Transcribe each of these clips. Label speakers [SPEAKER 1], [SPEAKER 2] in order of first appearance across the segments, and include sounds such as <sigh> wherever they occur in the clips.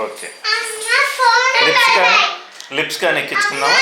[SPEAKER 1] Okay. Lips కానీ lips కానీ ఎక్కించుకుందామా?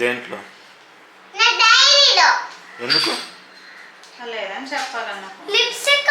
[SPEAKER 1] దేంట్లో? ఎందుకు?
[SPEAKER 2] చెప్పాలన్నా.
[SPEAKER 3] Lipstick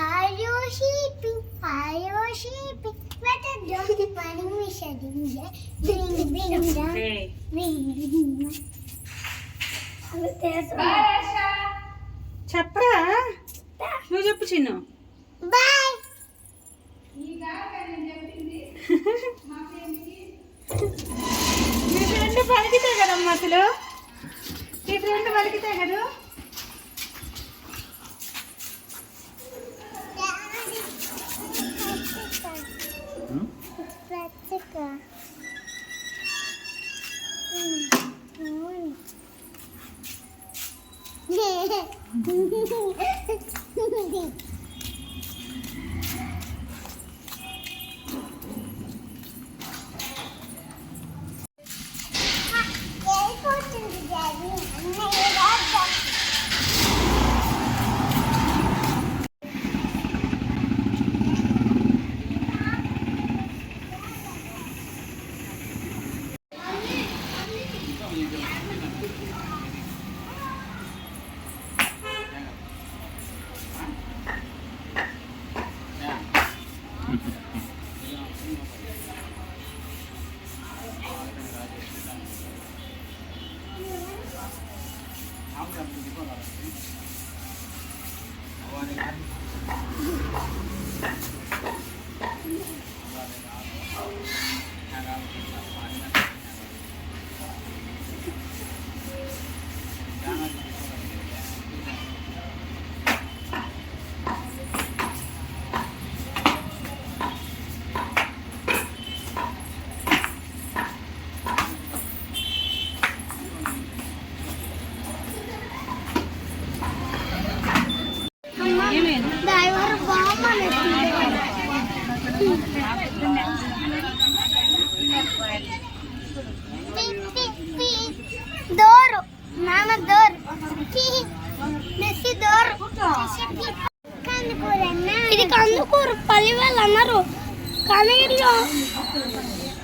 [SPEAKER 4] Are you sleeping? Are you sleeping? What a dog morning wish I didn't get. Bring, bring, bring, bring, bring.
[SPEAKER 2] చెప్పరా నువ్వు చెప్పు చిన్ను
[SPEAKER 4] బాయ్
[SPEAKER 2] మీ ఫ్రెండ్ పలికితే కదమ్మా అసలు మీ ఫ్రెండ్ పలికితే కదా
[SPEAKER 4] Yeah.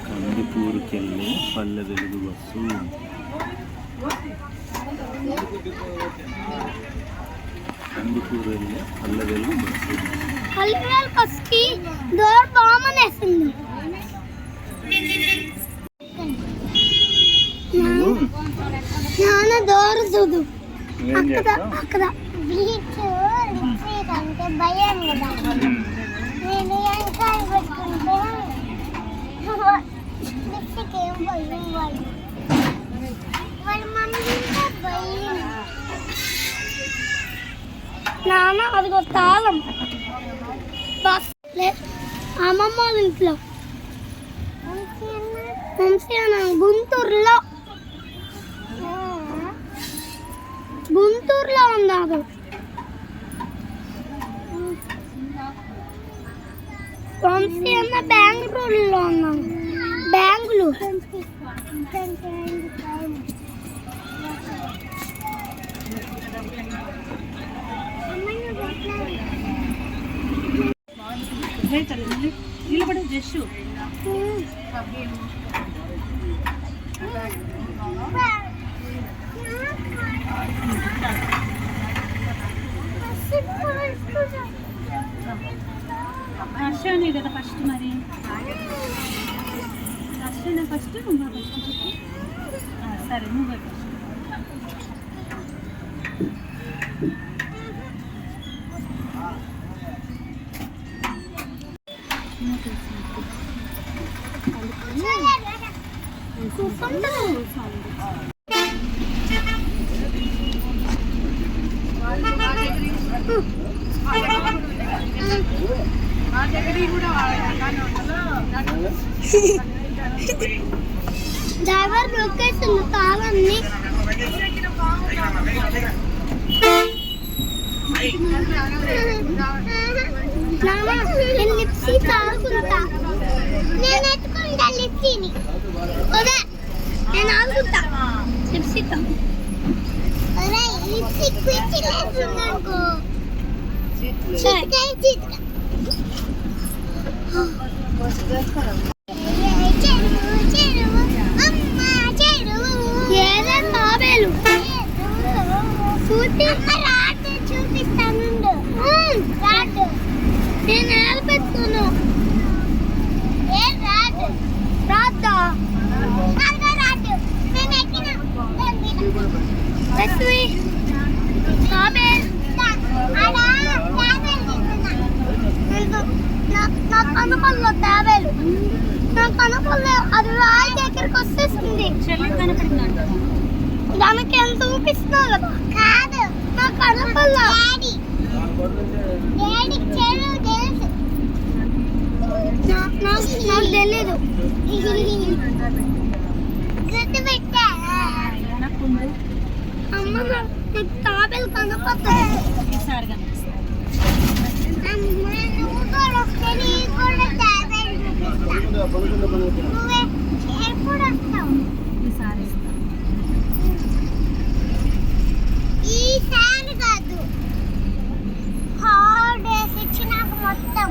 [SPEAKER 1] కందుకూరుకెళ్ళి పల్లె వెలుగు బస్సు కందుకూరు వెళ్ళి పల్లె వెలుగు బస్సు
[SPEAKER 4] డోర్ బాగుమనేసింది
[SPEAKER 1] నువ్వు?
[SPEAKER 4] నాన్న డోర్ చూడు. అక్కడ అక్కడ. బీచ్ అంటే భయం కదా.
[SPEAKER 3] నాన్న అది ఒక తాళం. బస్. అమ్మమ్మ వాళ్ళ ఇంట్లో. వంశీ అన్న గుంటూరులో. గుంటూరులో ఉన్నారు వంశీ అన్న బెంగళూరులో ఉన్నాను బెంగళూరు
[SPEAKER 2] నిలబడి జస్సు
[SPEAKER 3] డ్రైవర్ లొకేషన్ తాళాన్ని నేను
[SPEAKER 4] నేను ఎత్తుకుంటా లిప్స్టిని
[SPEAKER 3] నేను ఆడుకుంటా లిప్సీతో
[SPEAKER 4] ఒరే లిప్స్టిక్ పిచ్చి
[SPEAKER 3] సరే
[SPEAKER 4] చిట్కాయ చిట్కా చెరువు చెరువు
[SPEAKER 3] తాబేలు కనపడతాయి
[SPEAKER 2] ఈసారి ఈసారి
[SPEAKER 4] కాదు హాలిడేస్ ఇచ్చినాక మొత్తం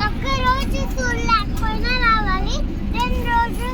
[SPEAKER 4] ఒక్కరోజు చూడలేకపోయినా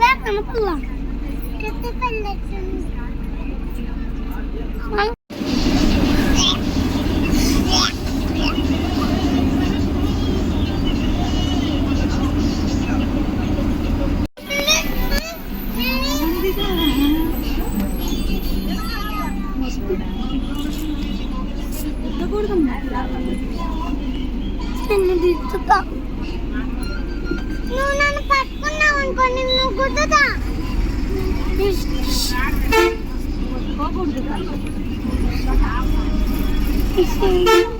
[SPEAKER 4] Berapa pula?
[SPEAKER 5] Kata pendek কাপড়
[SPEAKER 4] দোকান <laughs>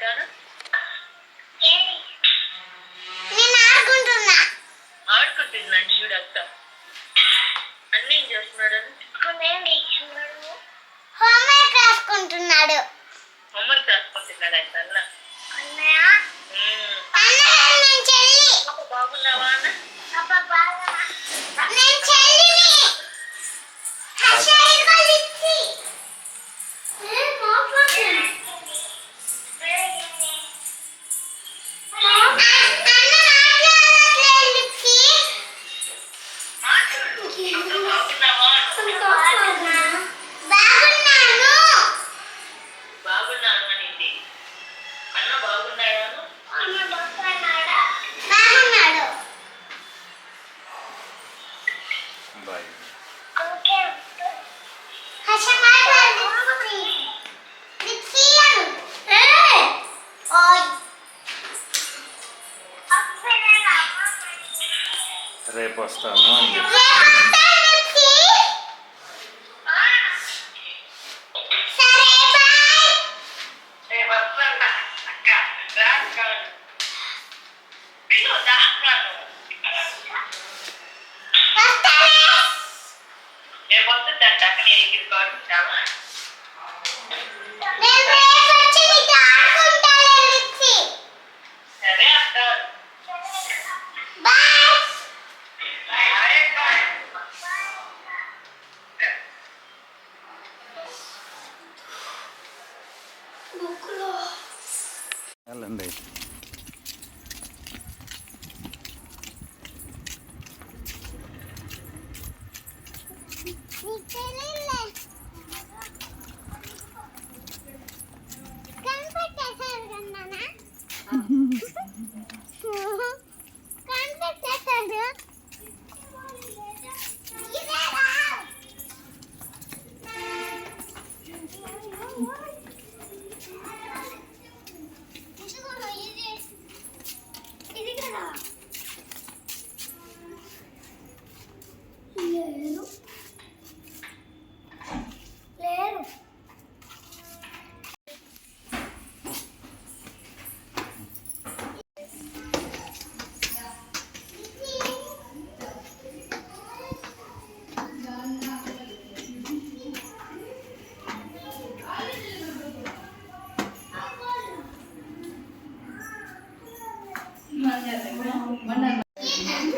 [SPEAKER 4] గాను
[SPEAKER 5] ఆడుకుంటున్నాను చూడు అక్క. అన్నీ చేస్తున్నాడు?
[SPEAKER 4] హోంవర్క్ రాసుకుంటున్నాడు.
[SPEAKER 5] హోంవర్క్ రాసుకుంటున్నాడు అక్క బాగున్నావా అన్న? బాగున్నా.
[SPEAKER 4] నేను చెల్లిని. 冷的。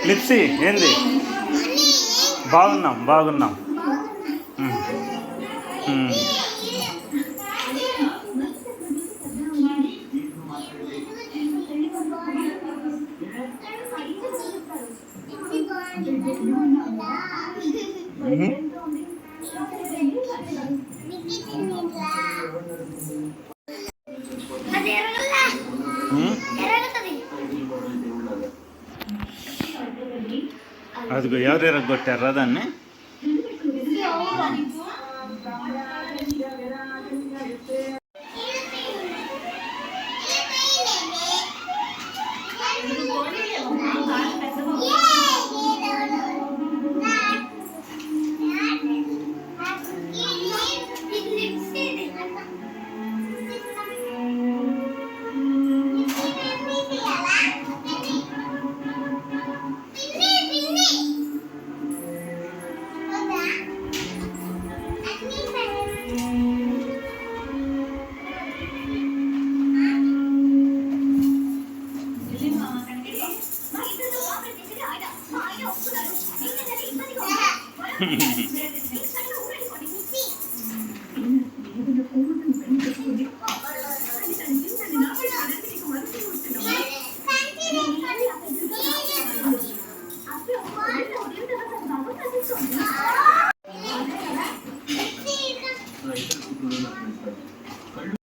[SPEAKER 4] లిప్సీ ఏంది? బాగున్నాం బాగున్నాం. ఎవరు ఎరగొట్టారా దాన్ని.